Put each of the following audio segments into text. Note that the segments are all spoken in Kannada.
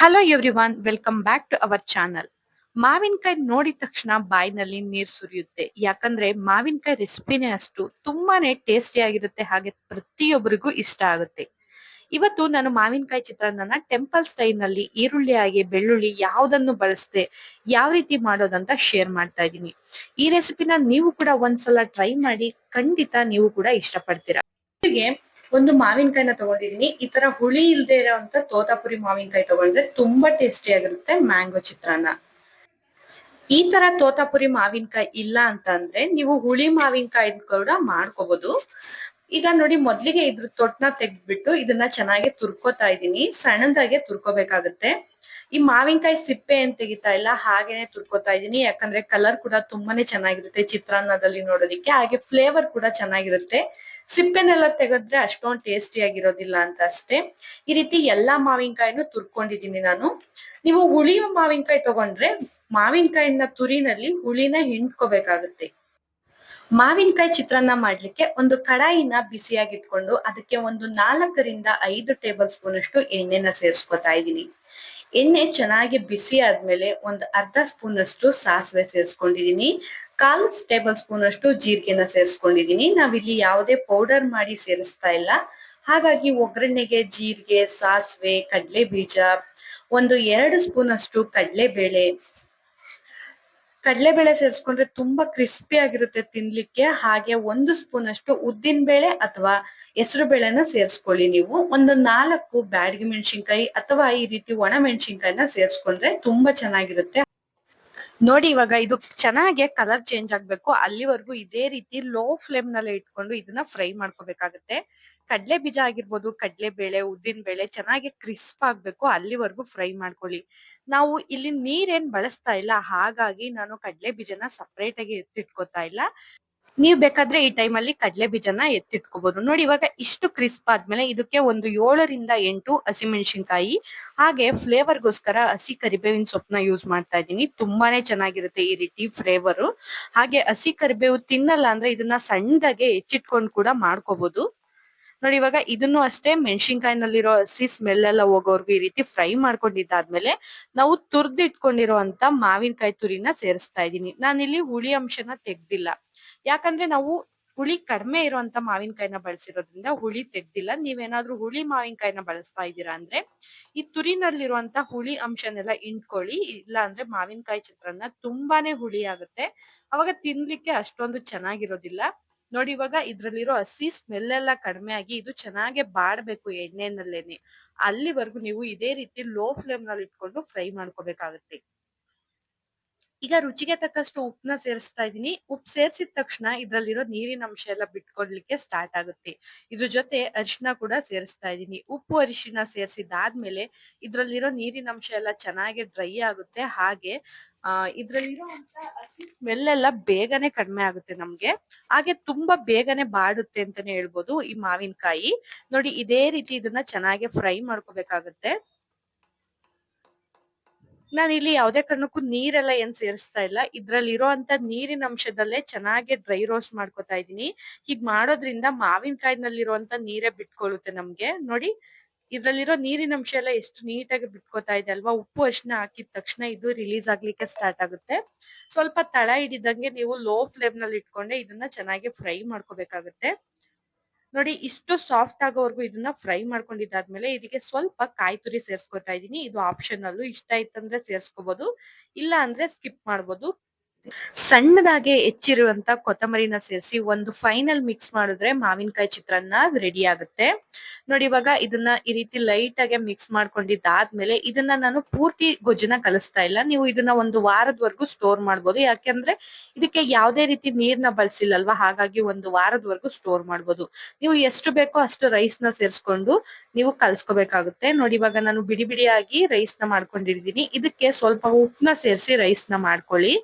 Hello everyone welcome back to our channel ಮಾವಿನಕಾಯಿ ನೋಡಿದ ತಕ್ಷಣ ಬಾಯಿನಲ್ಲಿ ನೀರ್ ಸುರಿಯುತ್ತೆ. ಯಾಕಂದ್ರೆ ಮಾವಿನಕಾಯಿ ರೆಸಿಪಿನೇ ಅಷ್ಟು ತುಂಬಾನೇ ಟೇಸ್ಟಿ ಆಗಿರುತ್ತೆ, ಹಾಗೆ ಪ್ರತಿಯೊಬ್ಬರಿಗೂ ಇಷ್ಟ ಆಗುತ್ತೆ. ಇವತ್ತು ನಾನು ಮಾವಿನಕಾಯಿ ಚಿತ್ರಾನ್ನನ ಟೆಂಪಲ್ ಸ್ಟೈಲ್ನಲ್ಲಿ ಈರುಳ್ಳಿ ಹಾಗೆ ಬೆಳ್ಳುಳ್ಳಿ ಯಾವುದನ್ನು ಬಳಸದೆ, ಯಾವ ರೀತಿ ಮಾಡೋದಂತ ಶೇರ್ ಮಾಡ್ತಾ ಇದ್ದೀನಿ. ಈ ರೆಸಿಪಿನ ನೀವು ಕೂಡ ಒಂದ್ಸಲ ಟ್ರೈ ಮಾಡಿ ಖಂಡಿತ ನೀವು ಕೂಡ ಇಷ್ಟಪಡ್ತೀರಾ. ಒಂದು ಮಾವಿನಕಾಯಿನ ತಗೊಂಡಿದೀನಿ. ಈ ತರ ಹುಳಿ ಇಲ್ದೆ ಇರೋಂತ ತೋತಾಪುರಿ ಮಾವಿನಕಾಯಿ ತಗೊಂಡ್ರೆ ತುಂಬಾ ಟೇಸ್ಟಿ ಆಗಿರುತ್ತೆ ಮ್ಯಾಂಗೋ ಚಿತ್ರಾನ್ನ. ಈ ತರ ತೋತಾಪುರಿ ಮಾವಿನಕಾಯಿ ಇಲ್ಲ ಅಂತ ಅಂದ್ರೆ ನೀವು ಹುಳಿ ಮಾವಿನಕಾಯಿ ಕೂಡ ಮಾಡ್ಕೋಬಹುದು ಈಗ ನೋಡಿ ಮೊದ್ಲಿಗೆ ಇದ್ರ ತೊಟ್ನ ತೆಗ್ದ್ಬಿಟ್ಟು ಇದನ್ನ ಚೆನ್ನಾಗಿ ತುರ್ಕೋತಾ ಇದೀನಿ ಸಣ್ಣದಾಗೆ ತುರ್ಕೋಬೇಕಾಗತ್ತೆ. ಈ ಮಾವಿನಕಾಯಿ ಸಿಪ್ಪೆ ಏನ್ ತೆಗಿತಾ ಇಲ್ಲ, ಹಾಗೇನೆ ತುರ್ಕೋತಾ ಇದೀನಿ ಯಾಕಂದ್ರೆ ಕಲರ್ ಕೂಡ ತುಂಬಾನೇ ಚೆನ್ನಾಗಿರುತ್ತೆ ಚಿತ್ರಾನ್ನದಲ್ಲಿ ನೋಡೋದಿಕ್ಕೆ. ಹಾಗೆ ಫ್ಲೇವರ್ ಕೂಡ ಚೆನ್ನಾಗಿರುತ್ತೆ. ಸಿಪ್ಪೆನೆಲ್ಲ ತೆಗೆದ್ರೆ ಅಷ್ಟೊಂದು ಟೇಸ್ಟಿ ಆಗಿರೋದಿಲ್ಲ ಅಂತ ಅಷ್ಟೇ. ಈ ರೀತಿ ಎಲ್ಲಾ ಮಾವಿನಕಾಯಿನೂ ತುರ್ಕೊಂಡಿದೀನಿ ನಾನು. ನೀವು ಹುಳಿ ಮಾವಿನಕಾಯಿ ತಗೊಂಡ್ರೆ ಮಾವಿನಕಾಯಿನ ತುರಿನಲ್ಲಿ ಹುಳಿನ ಹಿಂಡ್ಕೋಬೇಕಾಗುತ್ತೆ. ಮಾವಿನಕಾಯಿ ಚಿತ್ರಾನ್ನ ಮಾಡ್ಲಿಕ್ಕೆ ಒಂದು ಕಡಾಯಿನ ಬಿಸಿಯಾಗಿಟ್ಕೊಂಡು ಅದಕ್ಕೆ ಒಂದು ನಾಲ್ಕರಿಂದ ಐದು ಟೇಬಲ್ ಸ್ಪೂನ್ ಅಷ್ಟು ಎಣ್ಣೆನ ಸೇರಿಸ್ಕೊತಾ ಇದ್ದೀನಿ ಎಣ್ಣೆ ಚೆನ್ನಾಗಿ ಬಿಸಿ ಆದ್ಮೇಲೆ ಒಂದು ಅರ್ಧ ಸ್ಪೂನ್ ಅಷ್ಟು ಸಾಸಿವೆ ಸೇರಿಸ್ಕೊಂಡಿದ್ದೀನಿ ಕಾಲು ಟೇಬಲ್ ಸ್ಪೂನ್ ಅಷ್ಟು ಜೀರಿಗೆನ ಸೇರಿಸ್ಕೊಂಡಿದೀನಿ. ನಾವಿಲ್ಲಿ ಯಾವುದೇ ಪೌಡರ್ ಮಾಡಿ ಸೇರಿಸ್ತಾ ಇಲ್ಲ. ಹಾಗಾಗಿ ಒಗ್ಗರಣೆಗೆ ಜೀರಿಗೆ, ಸಾಸಿವೆ ಕಡಲೆ ಬೀಜ ಒಂದು ಎರಡು ಸ್ಪೂನ್ ಅಷ್ಟು ಕಡಲೆಬೇಳೆ ಕಡಲೆಬೇಳೆ ಸೇರಿಸ್ಕೊಂಡ್ರೆ ತುಂಬಾ ಕ್ರಿಸ್ಪಿ ಆಗಿರುತ್ತೆ ತಿನ್ಲಿಕ್ಕೆ. ಹಾಗೆ ಒಂದು ಸ್ಪೂನ್ ಅಷ್ಟು ಉದ್ದಿನ ಬೇಳೆ ಅಥವಾ ಹೆಸರು ಬೇಳೆನ ಸೇರಿಸ್ಕೊಳ್ಳಿ ನೀವು. ಒಂದು ನಾಲ್ಕು ಬ್ಯಾಡಗಿ ಮೆಣಸಿನ್ಕಾಯಿ ಅಥವಾ ಈ ರೀತಿ ಒಣ ಮೆಣಸಿನ್ಕಾಯಿನ ಸೇರಿಸ್ಕೊಂಡ್ರೆ ತುಂಬಾ ಚೆನ್ನಾಗಿರುತ್ತೆ. ನೋಡಿ ಇವಾಗ ಇದು ಚೆನ್ನಾಗಿ ಕಲರ್ ಚೇಂಜ್ ಆಗ್ಬೇಕು. ಅಲ್ಲಿವರೆಗೂ ಇದೇ ರೀತಿ ಲೋ ಫ್ಲೇಮ್ನಲ್ಲಿ ಇಟ್ಕೊಂಡು ಇದನ್ನ ಫ್ರೈ ಮಾಡ್ಕೋಬೇಕಾಗತ್ತೆ. ಕಡ್ಲೆ ಬೀಜ ಆಗಿರ್ಬೋದು, ಕಡಲೆ ಬೇಳೆ, ಉದ್ದಿನ ಬೇಳೆ ಚೆನ್ನಾಗಿ ಕ್ರಿಸ್ಪ್ ಆಗ್ಬೇಕು. ಅಲ್ಲಿವರೆಗೂ ಫ್ರೈ ಮಾಡ್ಕೊಳ್ಳಿ. ನಾವು ಇಲ್ಲಿ ನೀರೇನ್ ಬಳಸ್ತಾ ಇಲ್ಲ. ಹಾಗಾಗಿ ನಾನು ಕಡ್ಲೆ ಬೀಜನ ಸಪ್ರೇಟ್ ಆಗಿ ಎತ್ತಿಟ್ಕೋತಾ ಇಲ್ಲ. ನೀವ್ ಬೇಕಾದ್ರೆ ಈ ಟೈಮ್ ಅಲ್ಲಿ ಕಡಲೆ ಬೀಜನ ಎತ್ತಿಟ್ಕೋಬಹುದು ನೋಡಿ ಇವಾಗ ಇಷ್ಟು ಕ್ರಿಸ್ಪ್ ಆದ್ಮೇಲೆ ಇದಕ್ಕೆ ಒಂದು ಏಳರಿಂದ ಎಂಟು ಹಸಿಮೆಣಸಿನ್ಕಾಯಿ ಹಾಗೆ ಫ್ಲೇವರ್ಗೋಸ್ಕರ ಹಸಿ ಕರಿಬೇವಿನ ಸೊಪ್ಪನ್ನ ಯೂಸ್ ಮಾಡ್ತಾ ಇದ್ದೀನಿ. ತುಂಬಾನೇ ಚೆನ್ನಾಗಿರುತ್ತೆ ಈ ರೀತಿ ಫ್ಲೇವರ್ ಹಾಗೆ ಹಸಿ ಕರಿಬೇವು ತಿನ್ನಲ್ಲ ಅಂದ್ರೆ ಇದನ್ನ ಸಣ್ಣದಾಗೆ ಹೆಚ್ಚಿಟ್ಕೊಂಡು ಕೂಡ ಮಾಡ್ಕೋಬಹುದು ನೋಡಿ ಇವಾಗ ಇದನ್ನು ಅಷ್ಟೇ ಮೆಣಸಿನ್ಕಾಯಿನಲ್ಲಿರೋ ಹಸಿ ಸ್ಮೆಲ್ ಎಲ್ಲ ಹೋಗೋರ್ಗು ಈ ರೀತಿ ಫ್ರೈ ಮಾಡ್ಕೊಂಡಿದ್ದಾದ್ಮೇಲೆ ನಾವು ತುರ್ದಿಟ್ಕೊಂಡಿರೋ ಮಾವಿನಕಾಯಿ ತುರಿನ ಸೇರಿಸ್ತಾ ಇದ್ದೀನಿ. ನಾನಿಲ್ಲಿ ಹುಳಿ ಅಂಶನ ತೆಗ್ದಿಲ್ಲ. ಯಾಕಂದ್ರೆ ನಾವು ಹುಳಿ ಕಡಿಮೆ ಇರುವಂತ ಮಾವಿನಕಾಯಿನ ಬಳಸಿರೋದ್ರಿಂದ ಹುಳಿ ತೆಗ್ದಿಲ್ಲ. ನೀವೇನಾದ್ರೂ ಹುಳಿ ಮಾವಿನಕಾಯಿನ ಬಳಸ್ತಾ ಇದ್ದೀರಾ ಅಂದ್ರೆ, ಈ ತುರಿನಲ್ಲಿರುವಂತ ಹುಳಿ ಅಂಶನೆಲ್ಲ ಇಂಟ್ಕೊಳ್ಳಿ ಇಲ್ಲ ಅಂದ್ರೆ ಮಾವಿನಕಾಯಿ ಚಿತ್ರಾನ್ನ ತುಂಬಾನೇ ಹುಳಿ ಆಗುತ್ತೆ. ಅವಾಗ ತಿನ್ಲಿಕ್ಕೆ ಅಷ್ಟೊಂದು ಚೆನ್ನಾಗಿರೋದಿಲ್ಲ. ನೋಡಿ ಇವಾಗ ಇದ್ರಲ್ಲಿರೋ ಹಸಿ ಸ್ಮೆಲ್ ಎಲ್ಲ ಕಡಿಮೆ ಆಗಿ ಇದು ಚೆನ್ನಾಗೆ ಬಾಡ್ಬೇಕು ಎಣ್ಣೆನಲ್ಲೇನೆ. ಅಲ್ಲಿವರೆಗೂ ನೀವು ಇದೇ ರೀತಿ ಲೋ ಫ್ಲೇಮ್ನಲ್ಲಿ ಇಟ್ಕೊಂಡು ಫ್ರೈ ಮಾಡ್ಕೋಬೇಕಾಗತ್ತೆ. ಈಗ ರುಚಿಗೆ ತಕ್ಕಷ್ಟು ಉಪ್ಪನ್ನ ಸೇರಿಸ್ತಾ ಇದ್ದೀನಿ. ಉಪ್ಪು ಸೇರಿಸಿದ ತಕ್ಷಣ ಇದ್ರಲ್ಲಿರೋ ನೀರಿನ ಅಂಶ ಎಲ್ಲ ಬಿಟ್ಕೊಡ್ಲಿಕ್ಕೆ ಸ್ಟಾರ್ಟ್ ಆಗುತ್ತೆ. ಇದ್ರ ಜೊತೆ ಅರಿಶಿನ ಕೂಡ ಸೇರಿಸ್ತಾ ಇದ್ದೀನಿ. ಉಪ್ಪು ಅರಿಶಿನ ಸೇರಿಸಿದಾದ್ಮೇಲೆ ಇದ್ರಲ್ಲಿರೋ ನೀರಿನ ಅಂಶ ಎಲ್ಲ ಚೆನ್ನಾಗಿ ಡ್ರೈ ಆಗುತ್ತೆ. ಹಾಗೆ, ಆ, ಇದ್ರಲ್ಲಿರೋ ಸ್ಮೆಲ್ ಎಲ್ಲ ಬೇಗನೆ ಕಡಿಮೆ ಆಗುತ್ತೆ ನಮ್ಗೆ. ಹಾಗೆ ತುಂಬಾ ಬೇಗನೆ ಬಾಡುತ್ತೆ ಅಂತಾನೆ ಹೇಳ್ಬೋದು ಈ ಮಾವಿನಕಾಯಿ. ನೋಡಿ, ಇದೇ ರೀತಿ ಇದನ್ನ ಚೆನ್ನಾಗಿ ಫ್ರೈ ಮಾಡ್ಕೋಬೇಕಾಗತ್ತೆ. ನಾನು ಇಲ್ಲಿ ಯಾವುದೇ ಕಾರಣಕ್ಕೂ ನೀರೆಲ್ಲ ಏನ್ ಸೇರಿಸ್ತಾ ಇಲ್ಲ. ಇದ್ರಲ್ಲಿ ಇರೋಂತ ನೀರಿನ ಅಂಶದಲ್ಲೇ ಚೆನ್ನಾಗಿ ಡ್ರೈ ರೋಸ್ಟ್ ಮಾಡ್ಕೊತಾ ಇದೀನಿ ಹೀಗ್ ಮಾಡೋದ್ರಿಂದ ಮಾವಿನಕಾಯಿನಲ್ಲಿರುವಂತ ನೀರೇ ಬಿಟ್ಕೊಳ್ಳುತ್ತೆ ನಮ್ಗೆ. ನೋಡಿ, ಇದ್ರಲ್ಲಿರೋ ನೀರಿನ ಅಂಶ ಎಲ್ಲ ಎಷ್ಟು ನೀಟಾಗಿ ಬಿಟ್ಕೋತಾ ಇದೆ ಅಲ್ವಾ? ಉಪ್ಪು ಅರಿಶಿನ ಹಾಕಿದ ತಕ್ಷಣ ಇದು ರಿಲೀಸ್ ಆಗ್ಲಿಕ್ಕೆ ಸ್ಟಾರ್ಟ್ ಆಗುತ್ತೆ. ಸ್ವಲ್ಪ ತಳ ಹಿಡಿದಂಗೆ ನೀವು ಲೋ ಫ್ಲೇಮ್ನಲ್ಲಿ ಇಟ್ಕೊಂಡೆ ಇದನ್ನ ಚೆನ್ನಾಗಿ ಫ್ರೈ ಮಾಡ್ಕೋಬೇಕಾಗತ್ತೆ. ನೋಡಿ ಇಷ್ಟು ಸಾಫ್ಟ್ ಆಗೋವರೆಗೂ ಇದನ್ನ ಫ್ರೈ ಮಾಡ್ಕೊಂಡಿದ್ದಾದ್ಮೇಲೆ ಇದಕ್ಕೆ ಸ್ವಲ್ಪ ಕಾಯಿ ತುರಿ ಸೇರ್ಸ್ಕೊತಾ ಇದೀನಿ. ಇದು ಆಪ್ಷನಲ್ ಇಷ್ಟ ಆಯ್ತಂದ್ರೆ ಸೇರ್ಸ್ಕೋಬಹುದು ಇಲ್ಲ ಅಂದ್ರೆ ಸ್ಕಿಪ್ ಮಾಡ್ಬೋದು. ಸಣ್ಣದಾಗೆ ಹೆಚ್ಚಿರುವಂತ ಕೊತ್ತಂಬರಿನ ಸೇರಿಸಿ ಒಂದು ಫೈನಲ್ ಮಿಕ್ಸ್ ಮಾಡಿದ್ರೆ ಮಾವಿನಕಾಯಿ ಚಿತ್ರಾನ್ನ ರೆಡಿ ಆಗುತ್ತೆ. ನೋಡಿ ಇವಾಗ ಇದನ್ನ ಈ ರೀತಿ ಲೈಟ್ ಆಗಿ ಮಿಕ್ಸ್ ಮಾಡ್ಕೊಂಡಿದ್ದಾದ್ಮೇಲೆ ಇದನ್ನ ನಾನು ಪೂರ್ತಿ ಗೊಜ್ಜನ್ನ ಕಲಿಸ್ತಾ ಇಲ್ಲ. ನೀವು ಇದನ್ನ ಒಂದು ವಾರದವರೆಗೂ ಸ್ಟೋರ್ ಮಾಡ್ಬೋದು. ಯಾಕೆಂದ್ರೆ ಇದಕ್ಕೆ ಯಾವುದೇ ರೀತಿ ನೀರ್ನ ಬಳಸಿಲ್ಲಲ್ವಾ? ಹಾಗಾಗಿ ಒಂದು ವಾರದವರೆಗೂ ಸ್ಟೋರ್ ಮಾಡ್ಬೋದು. ನೀವು ಎಷ್ಟು ಬೇಕೋ ಅಷ್ಟು ರೈಸ್ನ ಸೇರಿಸ್ಕೊಂಡು ನೀವು ಕಲ್ಸ್ಕೋಬೇಕಾಗುತ್ತೆ. ನೋಡಿ ಇವಾಗ ನಾನು ಬಿಡಿ ಬಿಡಿಯಾಗಿ ರೈಸ್ನ ಮಾಡ್ಕೊಂಡಿದ್ದೀನಿ. ಇದಕ್ಕೆ ಸ್ವಲ್ಪ ಉಪ್ಪನ್ನ ಸೇರಿಸಿ ರೈಸ್ನ ಮಾಡ್ಕೊಳ್ಳಿ.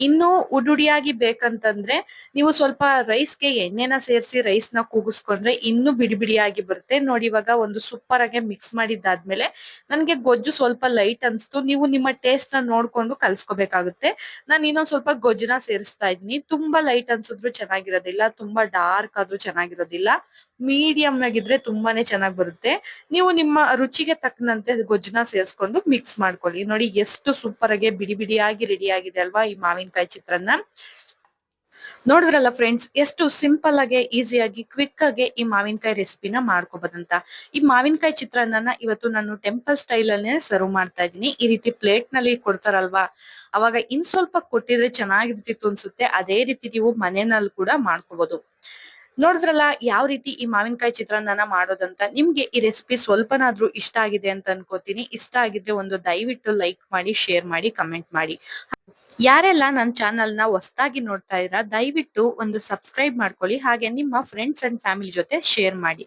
ಇನ್ನು ಉಡುಡಿಯಾಗಿ ಬೇಕಂತಂದ್ರೆ ನೀವು ಸ್ವಲ್ಪ ರೈಸ್ಗೆ ಎಣ್ಣೆನ ಸೇರಿಸಿ ರೈಸ್ನ ಕೂಗಿಸ್ಕೊಂಡ್ರೆ ಇನ್ನು ಬಿಡಿ ಬಿಡಿಯಾಗಿ ಬರುತ್ತೆ. ನೋಡಿ, ಇವಾಗ ಒಂದು ಸೂಪರ್ ಆಗಿ ಮಿಕ್ಸ್ ಮಾಡಿದ್ದಾದ್ಮೇಲೆ ನನಗೆ ಗೊಜ್ಜು ಸ್ವಲ್ಪ ಲೈಟ್ ಅನ್ಸ್ತು. ನೀವು ನಿಮ್ಮ ಟೇಸ್ಟ್ನ ನೋಡ್ಕೊಂಡು ಕಲ್ಸ್ಕೋಬೇಕಾಗುತ್ತೆ. ನಾನು ಇನ್ನೊಂದ್ ಸ್ವಲ್ಪ ಗೊಜ್ಜನ ಸೇರಿಸ್ತಾ ಇದ್ದೀನಿ. ತುಂಬಾ ಲೈಟ್ ಅನ್ಸಿದ್ರು ಚೆನ್ನಾಗಿರೋದಿಲ್ಲ, ತುಂಬಾ ಡಾರ್ಕ್ ಆದ್ರೂ ಚೆನ್ನಾಗಿರೋದಿಲ್ಲ. ಮೀಡಿಯಂ ಆಗಿದ್ರೆ ತುಂಬಾನೇ ಚೆನ್ನಾಗಿ ಬರುತ್ತೆ. ನೀವು ನಿಮ್ಮ ರುಚಿಗೆ ತಕ್ಕನಂತೆ ಗೊಜ್ಜನ ಸೇರಿಸ್ಕೊಂಡು ಮಿಕ್ಸ್ ಮಾಡ್ಕೊಳ್ಳಿ. ನೋಡಿ ಎಷ್ಟು ಸೂಪರ್ ಆಗಿ ಬಿಡಿ ಬಿಡಿಯಾಗಿ ರೆಡಿ ಆಗಿದೆ ಅಲ್ವಾ ಈ ಮಾವಿನಕಾಯಿ ಚಿತ್ರಾನ್ನ. ನೋಡಿದ್ರಲ್ಲ ಫ್ರೆಂಡ್ಸ್ ಎಷ್ಟು ಸಿಂಪಲ್ ಆಗಿ ಈಸಿಯಾಗಿ ಕ್ವಿಕ್ ಆಗಿ ಈ ಮಾವಿನಕಾಯಿ ರೆಸಿಪಿನ ಮಾಡ್ಕೋಬೋದಂತ. ಈ ಮಾವಿನಕಾಯಿ ಚಿತ್ರಾನ್ನ ಇವತ್ತು ನಾನು ಟೆಂಪಲ್ ಸ್ಟೈಲ್ ಅಲ್ಲೇ ಸರ್ವ್ ಮಾಡ್ತಾ ಇದ್ದೀನಿ. ಈ ರೀತಿ ಪ್ಲೇಟ್ನಲ್ಲಿ ಕೊಡ್ತಾರಲ್ವಾ? ಅವಾಗ ಇನ್ ಸ್ವಲ್ಪ ಕೊಟ್ಟಿದ್ರೆ ಚೆನ್ನಾಗಿರ್ತಿತ್ತು ಅನ್ಸುತ್ತೆ. ಅದೇ ರೀತಿ ನೀವು ಮನೆಯಲ್ಲಿ ಕೂಡ ಮಾಡ್ಕೋಬಹುದು ನೋಡಿದ್ರಲ್ಲ ಯಾವ ರೀತಿ ಈ ಮಾವಿನಕಾಯಿ ಚಿತ್ರಾನ್ನ ಮಾಡೋದಂತ? ನಿಮ್ಗೆ ಈ ರೆಸಿಪಿ ಸ್ವಲ್ಪನಾದ್ರೂ ಇಷ್ಟ ಆಗಿದೆ ಅಂತ ಅನ್ಕೋತೀನಿ. ಇಷ್ಟ ಆಗಿದ್ರೆ ಒಂದು ದಯವಿಟ್ಟು ಲೈಕ್ ಮಾಡಿ ಶೇರ್ ಮಾಡಿ ಕಮೆಂಟ್ ಮಾಡಿ. ಯಾರೆಲ್ಲ ನನ್ನ ಚಾನಲ್ನ ಹೊಸದಾಗಿ ನೋಡ್ತಾ ಇದ್ದೀರಾ, ದಯವಿಟ್ಟು ಒಂದು ಸಬ್ಸ್ಕ್ರೈಬ್ ಮಾಡ್ಕೊಳ್ಳಿ. ಹಾಗೆ ನಿಮ್ಮ ಫ್ರೆಂಡ್ಸ್ ಅಂಡ್ ಫ್ಯಾಮಿಲಿ ಜೊತೆ ಶೇರ್ ಮಾಡಿ.